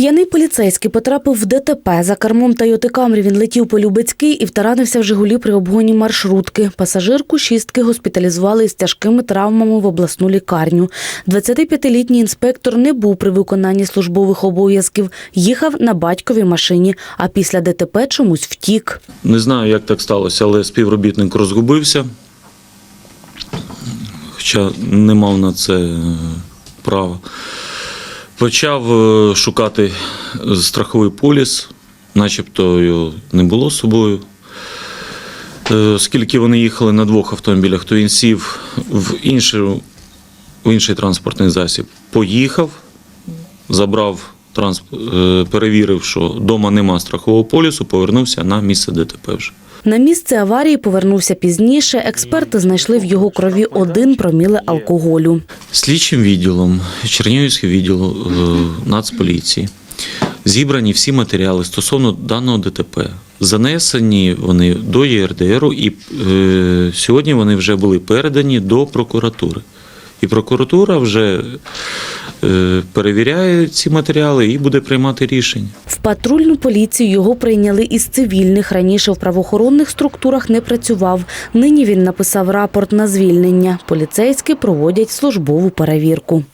П'яний поліцейський потрапив в ДТП. За кермом Тойоти Камрі він летів по Любецький і втаранився в Жигулі при обгоні маршрутки. Пасажирку шістки госпіталізували із тяжкими травмами в обласну лікарню. 25-літній інспектор не був при виконанні службових обов'язків. Їхав на батьковій машині, а після ДТП чомусь втік. Не знаю, як так сталося, але співробітник розгубився, хоча не мав на це права. Почав е, шукати страховий поліс, начебто його не було з собою. Е, Оскільки вони їхали на двох автомобілях, то він сів в інший, в інший транспортний засіб, поїхав, забрав перевірив, що вдома нема страхового полісу, повернувся на місце ДТП вже. На місце аварії повернувся пізніше. Експерти знайшли в його крові один проміле алкоголю. Слідчим відділом Чернігівського відділу е, Нацполіції зібрані всі матеріали стосовно даного ДТП. Занесені вони до ЄРДРу, і е, сьогодні вони вже були передані до прокуратури. І прокуратура вже перевіряє ці матеріали і буде приймати рішення. В патрульну поліцію його прийняли із цивільних. Раніше в правоохоронних структурах не працював. Нині він написав рапорт на звільнення. Поліцейські проводять службову перевірку.